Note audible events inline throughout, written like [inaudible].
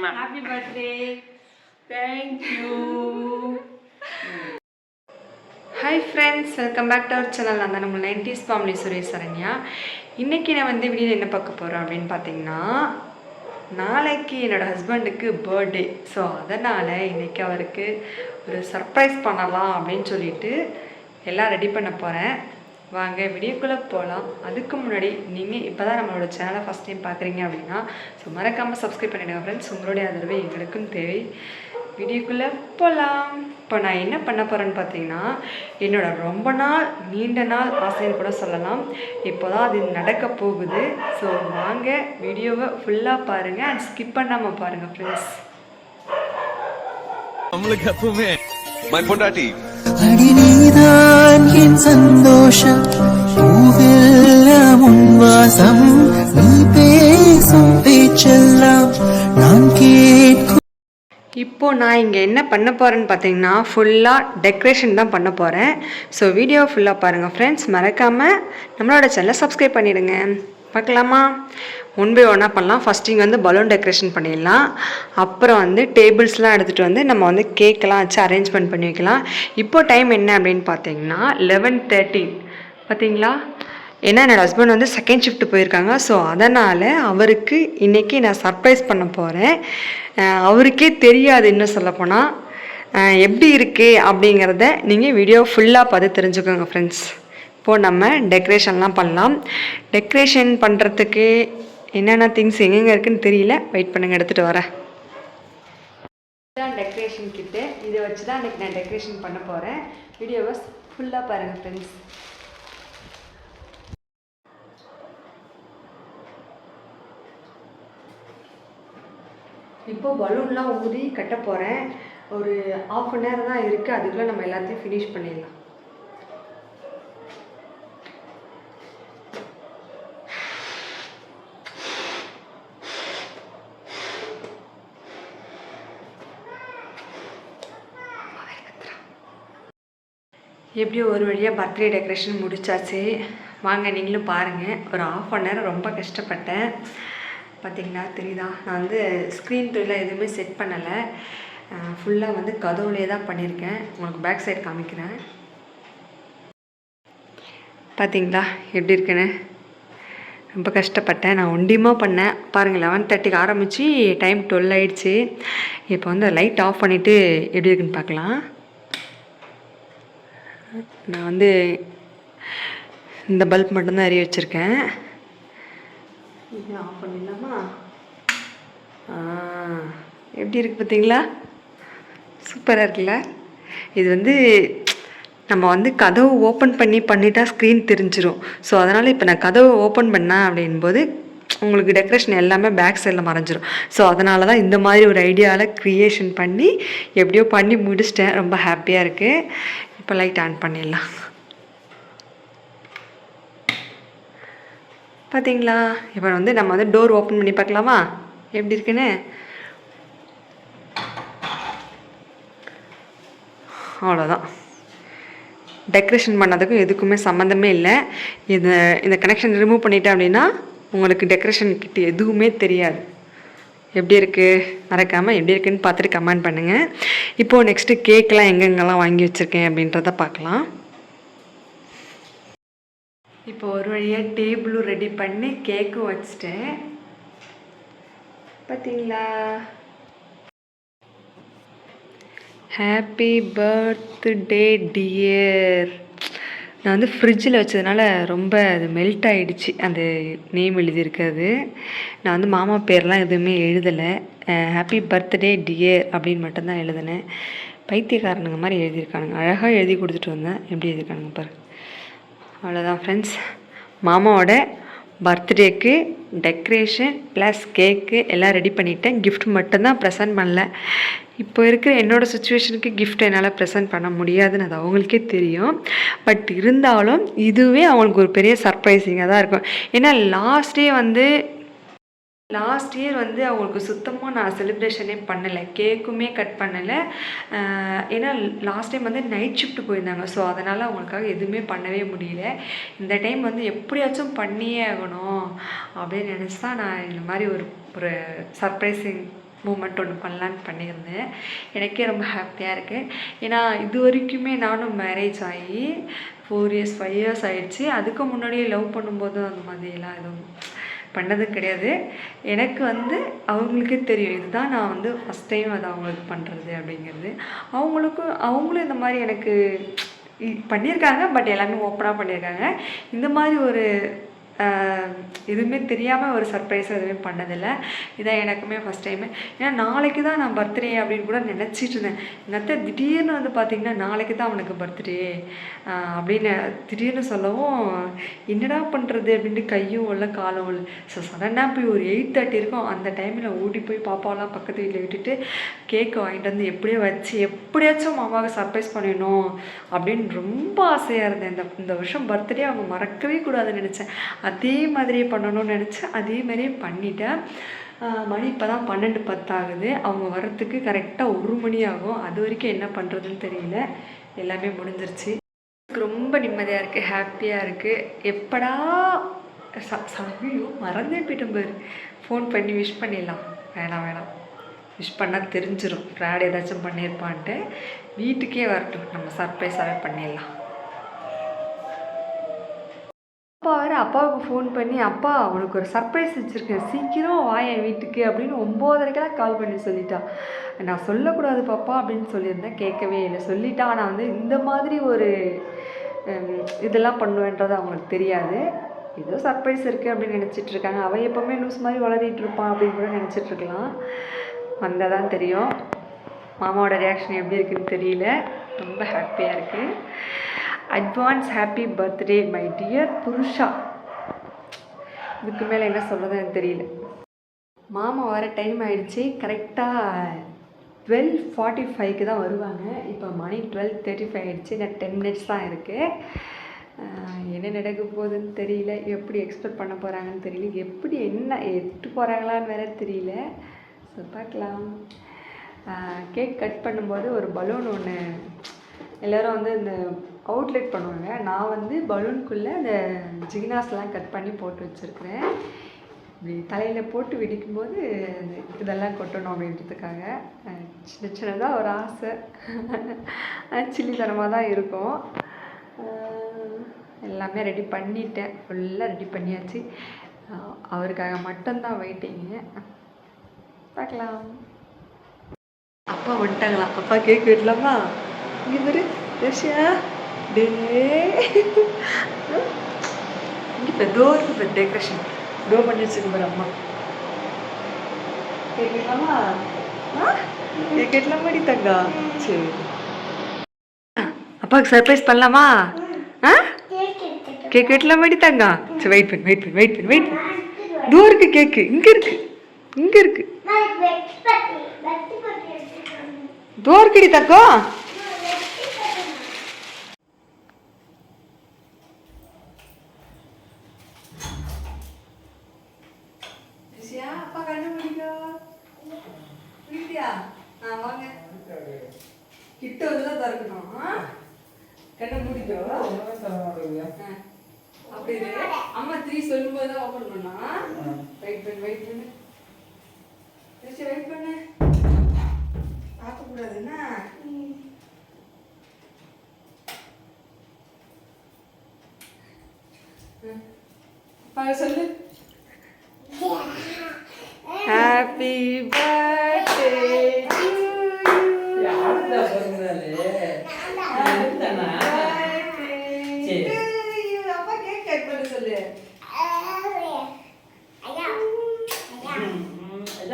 Happy birthday thank you hi friends welcome back to our channel அந்த நம்ம nineties family Suresh Saranya இன்றைக்கி நான் வந்து வீடியோ என்ன பார்க்க போகிறோம் அப்படின்னு பார்த்தீங்கன்னா நாளைக்கு என்னோடய ஹஸ்பண்டுக்கு பர்த்டே ஸோ அதனால் இன்றைக்கி அவருக்கு ஒரு சர்ப்ரைஸ் பண்ணலாம் அப்படின்னு சொல்லிட்டு எல்லாம் ரெடி பண்ண போகிறேன் வாங்க வீடியோக்குள்ளே போகலாம் அதுக்கு முன்னாடி நீங்கள் இப்போ தான் நம்மளோட சேனலை ஃபஸ்ட் டைம் பார்க்குறீங்க அப்படின்னா ஸோ மறக்காமல் சப்ஸ்கிரைப் பண்ணிடுங்க ஃப்ரெண்ட்ஸ் உங்களுடைய ஆதரவு எங்களுக்கும் தேவை. வீடியோக்குள்ளே போகலாம் இப்போ நான் என்ன பண்ண போகிறேன்னு பார்த்தீங்கன்னா என்னோட ரொம்ப நாள் நீண்ட நாள் ஆசைன்னு கூட சொல்லலாம். இப்போ தான் அது நடக்க போகுது. ஸோ வாங்க வீடியோவை ஃபுல்லாக பாருங்கள் அண்ட் ஸ்கிப் பண்ணாமல் பாருங்கள் ஃப்ரெண்ட்ஸ் நம்மளுக்கு எப்பவுமே My பொண்டாட்டி. அடி நீதான் என் சந்தோஷம். இப்போது நான் இங்கே என்ன பண்ண போகிறேன்னு பார்த்தீங்கன்னா ஃபுல்லாக டெக்கரேஷன் தான் பண்ண போகிறேன் ஸோ வீடியோ ஃபுல்லாக பாருங்கள் ஃப்ரெண்ட்ஸ் மறக்காமல் நம்மளோட சேனலை சப்ஸ்கிரைப் பண்ணிவிடுங்க பார்க்கலாமா? ஒன் பை ஒன்னாக பண்ணலாம். ஃபஸ்ட் இங்கே வந்து பலூன் டெக்கரேஷன் பண்ணிடலாம். அப்புறம் வந்து டேபிள்ஸ்லாம் எடுத்துகிட்டு வந்து நம்ம வந்து கேக்கெல்லாம் வச்சு அரேஞ்ச்மெண்ட் பண்ணி வைக்கலாம். இப்போ டைம் என்ன அப்படின்னு பார்த்தீங்கன்னா லெவன் தேர்ட்டின் பார்த்தீங்களா ஏன்னா என்னோடய ஹஸ்பண்ட் வந்து செகண்ட் ஷிஃப்ட் போயிருக்காங்க. ஸோ அதனால் அவருக்கு இன்றைக்கி நான் சர்ப்ரைஸ் பண்ண போகிறேன் அவருக்கே தெரியாது இன்னும் சொல்லப்போனால் எப்படி இருக்குது அப்படிங்கிறத நீங்கள் வீடியோ ஃபுல்லாக பார்த்து தெரிஞ்சுக்கோங்க ஃப்ரெண்ட்ஸ் இப்போது நம்ம டெக்கரேஷன்லாம் பண்ணலாம். டெக்கரேஷன் பண்ணுறதுக்கு என்னென்ன திங்ஸ் எங்கெங்கே இருக்குன்னு தெரியல. வெயிட் பண்ணுங்கள் எடுத்துகிட்டு வரேன். டெக்கரேஷன் கிட்டு இதை வச்சு தான் இன்றைக்கி நான் டெக்கரேஷன் பண்ண போகிறேன் வீடியோவை ஃபுல்லாக பாருங்கள் ஃப்ரெண்ட்ஸ் இப்போ பலூன்லாம் ஊதி கட்ட போகிறேன் ஒரு ஆஃப் அன் நேரம் தான் இருக்குது அதுக்குள்ளே நம்ம எல்லாத்தையும் ஃபினிஷ் பண்ணிடலாம். எப்படியோ ஒரு வழியாக பர்த்டே டெக்கரேஷன் முடிச்சாச்சு. வாங்க நீங்களும் பாருங்கள் ஒரு ஆஃப் அன் நேரம் ரொம்ப கஷ்டப்பட்டேன். பார்த்தீங்களா? தெரியுதா? நான் வந்து ஸ்க்ரீன் தொழிலாம் எதுவுமே செட் பண்ணலை. ஃபுல்லாக வந்து கதவுலே தான் பண்ணியிருக்கேன். உங்களுக்கு பேக் சைடு காமிக்கிறேன். பார்த்தீங்களா? எப்படி இருக்குன்னு? ரொம்ப கஷ்டப்பட்டேன். நான் ஒண்டியமாக பண்ணேன். பாருங்கள் லெவன் தேர்ட்டிக்கு ஆரம்பித்து டைம் டுவெல் ஆயிடுச்சு. இப்போ வந்து லைட் ஆஃப் பண்ணிவிட்டு எப்படி இருக்குன்னு பார்க்கலாம். நான் வந்து இந்த பல்ப் மட்டும்தான் எரிய வச்சுருக்கேன். இது ஆஃப் பண்ணிடலாமா? எப்படி இருக்குது பார்த்தீங்களா? சூப்பராக இருக்குல்ல? இது வந்து நம்ம வந்து கதவு ஓப்பன் பண்ணி பண்ணிட்டா ஸ்க்ரீன் தெரிஞ்சிடும் ஸோ அதனால் இப்போ நான் கதவை ஓப்பன் பண்ணேன் அப்படின்போது உங்களுக்கு டெக்கரேஷன் எல்லாமே பேக் சைடில் மறைஞ்சிரும். ஸோ அதனால தான் இந்த மாதிரி ஒரு ஐடியாவில் க்ரியேஷன் பண்ணி எப்படியோ பண்ணி முடிச்சிட்டேன். ரொம்ப ஹாப்பியாக இருக்குது இப்போ லைட் ஆன் பண்ணிடலாம். பார்த்தீங்களா இப்போ வந்து நம்ம வந்து டோர் ஓப்பன் பண்ணி பார்க்கலாமா? எப்படி இருக்குன்னு? அவ்வளோதான் டெக்கரேஷன் பண்ணதுக்கும் எதுக்குமே சம்மந்தமே இல்லை. இந்த இந்த கனெக்ஷன் ரிமூவ் பண்ணிட்டேன் அப்படின்னா உங்களுக்கு டெக்கரேஷன் கிட்ட எதுவுமே தெரியாது. எப்படி இருக்குது மறக்காமல் எப்படி இருக்குன்னு பார்த்துட்டு கமெண்ட் பண்ணுங்கள் இப்போது நெக்ஸ்ட்டு கேக்கெலாம் எங்கெங்கெல்லாம் வாங்கி வச்சுருக்கேன் அப்படின்றத பார்க்கலாம். இப்போ ஒரு வழியாக டேபிளும் ரெடி பண்ணி கேக்கும் வச்சிட்டேன். பார்த்தீங்களா ஹாப்பி பர்த்டே டியர் நான் வந்து ஃப்ரிட்ஜில் வச்சதுனால ரொம்ப அது மெல்ட் ஆகிடுச்சு அந்த நேம் எழுதியிருக்கிறது. நான் வந்து மாமா பேர்லாம் எதுவுமே எழுதலை. ஹாப்பி பர்த்டே டியர் அப்படின்னு மட்டும்தான் எழுதினேன். பைத்தியக்காரனுங்க மாதிரி எழுதியிருக்கானுங்க. அழகாக எழுதி கொடுத்துட்டு வந்தேன். எப்படி எழுதியிருக்கானுங்க பாரு. அவ்வளோதான் ஃப்ரெண்ட்ஸ் மாமாவோட பர்த்டேக்கு டெக்கரேஷன் ப்ளஸ் கேக்கு எல்லாம் ரெடி பண்ணிட்டேன். கிஃப்ட் மட்டும்தான் ப்ரெசென்ட் பண்ணல. இப்போ இருக்கிற என்னோடய சுச்சுவேஷனுக்கு கிஃப்ட் என்னால் ப்ரெசென்ட் பண்ண முடியாதுன்னு அது அவங்களுக்கே தெரியும். பட் இருந்தாலும் இதுவே அவங்களுக்கு ஒரு பெரிய சர்ப்ரைசிங்காக தான் இருக்கும். ஏன்னா லாஸ்ட் டே வந்து லாஸ்ட் இயர் வந்து அவங்களுக்கு சுத்தமாக நான் செலிப்ரேஷனே பண்ணலை. கேக்குமே கட் பண்ணலை. ஏன்னா லாஸ்ட் டைம் வந்து நைட் ஷிஃப்ட் போயிருந்தாங்க. ஸோ அதனால் அவங்களுக்காக எதுவுமே பண்ணவே முடியல. இந்த டைம் வந்து எப்படியாச்சும் பண்ணியே ஆகணும் அப்படின்னு நினச்சி தான் நான் இந்த மாதிரி ஒரு ஒரு சர்ப்ரைசிங் மூமெண்ட் ஒன்று பண்ணலான்னு பண்ணியிருந்தேன். எனக்கே ரொம்ப ஹாப்பியாக இருக்குது ஏன்னா இது வரைக்குமே நானும் மேரேஜ் ஆகி ஃபோர் இயர்ஸ் ஃபைவ் இயர்ஸ் ஆகிடுச்சு அதுக்கு முன்னாடியே லவ் பண்ணும்போதும் அந்த மாதிரிலாம் எதுவும் பண்ணது கிடையாது. எனக்கு வந்து அவங்களுக்கே தெரியும் இதுதான் நான் வந்து ஃபஸ்ட் டைம் அது அவங்களுக்கு பண்ணுறது அப்படிங்கிறது. அவங்களுக்கும் அவங்களும் இந்த மாதிரி எனக்கு பண்ணியிருக்காங்க பட் எல்லாமே ஓப்பனாக பண்ணியிருக்காங்க. இந்த மாதிரி ஒரு எதுவுமே தெரியாமல் ஒரு சர்ப்ரைஸ் எதுவுமே பண்ணதில்லை. இதான் எனக்குமே ஃபஸ்ட் டைமு ஏன்னா நாளைக்கு தான் நான் பர்த்டே அப்படின்னு கூட நினச்சிட்டு இருந்தேன். என்னத்த திடீர்னு வந்து பார்த்திங்கன்னா நாளைக்கு தான் அவனுக்கு பர்த்டே அப்படின்னு திடீர்னு சொல்லவும் என்னடா பண்ணுறது அப்படின்ட்டு கையும் உள்ள காலும் உள்ள. ஸோ சடனாக போய் ஒரு எயிட் தேர்ட்டி இருக்கும். அந்த டைமில் ஓடி போய் பாப்பாவெல்லாம் பக்கத்து வீட்டில் விட்டுட்டு கேக் வாங்கிட்டு வந்து எப்படியோ வச்சு எப்படியாச்சும் மாமாவை சர்ப்ரைஸ் பண்ணிடணும். அப்படின்னு ரொம்ப ஆசையாக இருந்தேன். இந்த இந்த வருஷம் பர்த்டே அவங்க மறக்கவே கூடாதுன்னு நினச்சேன். அதே மாதிரியே பண்ணணும்னு நினச்சேன் அதே மாதிரியே பண்ணிட்டேன். மணி இப்போ தான் பன்னெண்டு பத்தாகுது. அவங்க வர்றதுக்கு கரெக்டாக ஒரு மணி ஆகும். அது வரைக்கும் என்ன பண்ணுறதுன்னு தெரியல. எல்லாமே முடிஞ்சிருச்சு. ரொம்ப நிம்மதியாக இருக்குது ஹாப்பியாக இருக்குது எப்படா சமையோ மறந்தே போயிட்டேன் பாரு. ஃபோன் பண்ணி விஷ் பண்ணிடலாம். வேணாம் வேணாம். விஷ் பண்ணால் தெரிஞ்சிடும் ஃப்ராட் ஏதாச்சும் பண்ணியிருப்பான்ட்டு. வீட்டுக்கே வரட்டும். நம்ம சர்ப்ரைஸாகவே பண்ணிடலாம். அப்பா வேறு அப்பாவுக்கு ஃபோன் பண்ணி அப்பா உனக்கு ஒரு சர்ப்ரைஸ் வச்சுருக்கேன். சீக்கிரம் வா என் வீட்டுக்கு அப்படின்னு ஒம்போதரைக்கெல்லாம் கால் பண்ணி சொல்லிட்டா. நான் சொல்லக்கூடாது பாப்பா அப்படின்னு சொல்லியிருந்தேன். கேட்கவே இல்லை. சொல்லிட்டா. ஆனால் வந்து இந்த மாதிரி ஒரு இதெல்லாம் பண்ணுவேன்றது அவங்களுக்கு தெரியாது. ஏதோ சர்ப்ரைஸ் இருக்குது அப்படின்னு நினச்சிட்டு இருக்காங்க. அவள் எப்போவுமே லூஸ் மாதிரி வளரிட்டு இருப்பான் அப்படின்னு கூட நினச்சிட்டு இருக்கலாம். வந்தால் தான் தெரியும். மாமாவோட ரியாக்ஷன் எப்படி இருக்குன்னு தெரியல. ரொம்ப ஹாப்பியாக இருக்குது advance happy birthday my dear புருஷா இதுக்கு மேலே என்ன சொல்கிறது எனக்கு தெரியல. மாமா வர டைம் ஆயிடுச்சு. கரெக்டாக டுவெல் ஃபார்ட்டி ஃபைவ்க்கு தான் வருவாங்க. இப்போ மணி டுவெல் தேர்ட்டி ஃபைவ் ஆகிடுச்சு நான் டென் மினிட்ஸ் தான் இருக்குது என்ன நடக்க போகுதுன்னு தெரியல. எப்படி எக்ஸ்பெக்ட் பண்ண போகிறாங்கன்னு தெரியல. எப்படி என்ன எட்டு போகிறாங்களான்னு வேற தெரியல. ஸோ பார்க்கலாம். கேக் கட் பண்ணும்போது ஒரு பலூன் ஒன்று எல்லோரும் வந்து இந்த அவுட்லெட் பண்ணுவாங்க. நான் வந்து பலூனுக்குள்ளே அந்த ஜிகினாஸ்லாம் கட் பண்ணி போட்டு வச்சுருக்கிறேன். இப்படி தலையில் போட்டு வெடிக்கும்போது இதெல்லாம் கொட்டணும் அப்படின்றதுக்காக. சின்ன சின்னதாக ஒரு ஆசை. சில்லித்தனமாக தான் இருக்கும். எல்லாமே ரெடி பண்ணிட்டேன். ஃபுல்லாக ரெடி பண்ணியாச்சு. அவருக்காக மட்டும்தான் வெயிட்டிங்க பார்க்கலாம். அப்பா வந்துட்டாங்களா? அப்பா கேக் வெட்டலாமா? இவர் ரஷ்யா. டே இங்கே இப்போ தோ இருக்கு டெக்கரேஷன் டோ பண்ணி வச்சுருக்கு பாரு அம்மா வெட்டலாமா கேக் வெட்டலாமாடி தங்கா சரி அப்பாவுக்கு சர்ப்ரைஸ் பண்ணலாமா ஆ கேக் வெட்டலாமாடி தங்கா சரி வெயிட் பண்ணு வெயிட் பண்ணு வெயிட் பண்ணு வெயிட் பண்ணு தோ இருக்கு கேக்கு இங்கே இருக்கு இங்கே இருக்கு தோ இருக்குடி தக்கம் அப்பா கண்ணு முடிக்கோ முடிக்கியா ஆ வாங்க கிட்ட வந்து தான் திறக்கணும்? கண்ணை மூடிக்கோ? ஆ. அப்படி. அம்மா த்ரீ சொல்லும்போது தான் ஓப்பன் பண்ணா வெயிட் பண்ணு. வெயிட் பண்ணு. வெயிட் பண்ணு பார்க்கக்கூடாதுன்னா பாரு சொல்லு. ஹாப்பி பர்த்டே அப்பா கேக் கட் பண்ண சொல்லு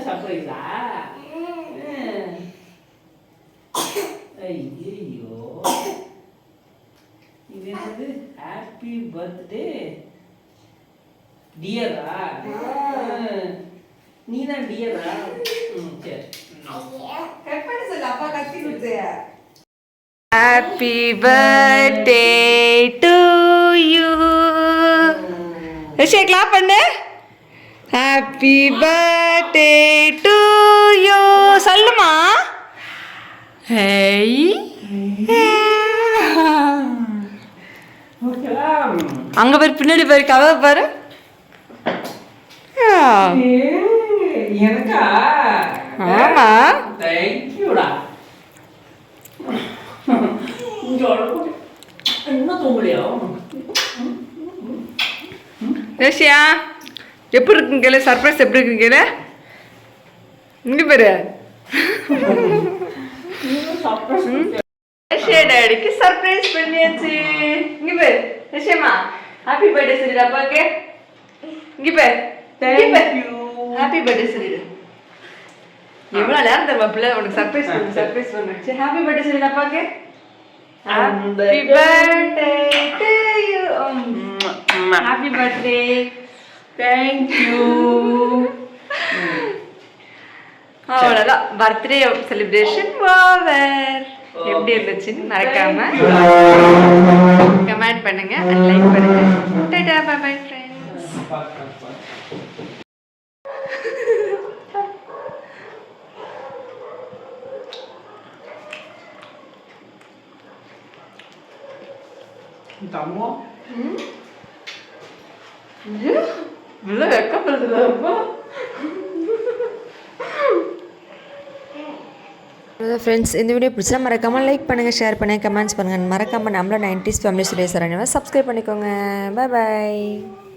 சர்ப்ரைஸா ஐயோ இது என்னது? ஹாப்பி பர்த்டே டியரா நீ தான் டியரா ம் சரி. கட் பண்ண சொல்லு அப்பா கத்தி கொடுத்து. Happy birthday to you Rishe clap பண்ணு. ஹாப்பி பர்த்டே டு யூ சொல்லுமா ஹேய் [laughs] அங்க பாரு பின்னாடி பாரு கதை பாரு. ஆமா. ரஷ்யா எப்படி இருக்குங்க கேளு? சர்ப்ரைஸ் எப்படி இருக்குங்க இங்க பாரு. இன்னும் சர்ப்ரைஸ் ரஷ்யா டேடிக்கு சர்ப்ரைஸ் பண்ணியாச்சு இங்க பாரு ரஷ்யம்மா ஹாப்பி பர்த்டே சொல்லிடு அப்பாக்கு இங்க பாரு ஹாப்பி பர்த்டே சொல்லிடு எவ்வளவு நேரம் தருவா பிள்ளை உனக்கு சர்ப்ரைஸ் பண்ணு சர்ப்ரைஸ் பண்ணுச்சு ஹாப்பி பர்த்டே சொல்லிடு அப்பாக்கு happy birthday to you happy birthday thank you அவ்வளோதான் பர்த்டே செலிப்ரேஷன் ஓவர் எப்படி இருந்துச்சுன்னு மறக்காம கமெண்ட் பண்ணுங்க. அண்ட் லைக் பண்ணுங்க. டாடா பை பை ஃப்ரெண்ட்ஸ் தம்மோ இவ்வளோ வெக்கப்படுதுல அப்போ. ஃப்ரெண்ட்ஸ் இந்த வீடியோ பிடிச்சா மறக்காமல் லைக் பண்ணுங்கள் ஷேர் பண்ணுங்கள் கமெண்ட்ஸ் பண்ணுங்கள் மறக்காமல் நம்மளும் நைன்டிஸ் ஃபேமிலி ஸ்டுடியோஸ் சப்ஸ்கிரைப் பண்ணிக்கோங்க. பாய் பாய்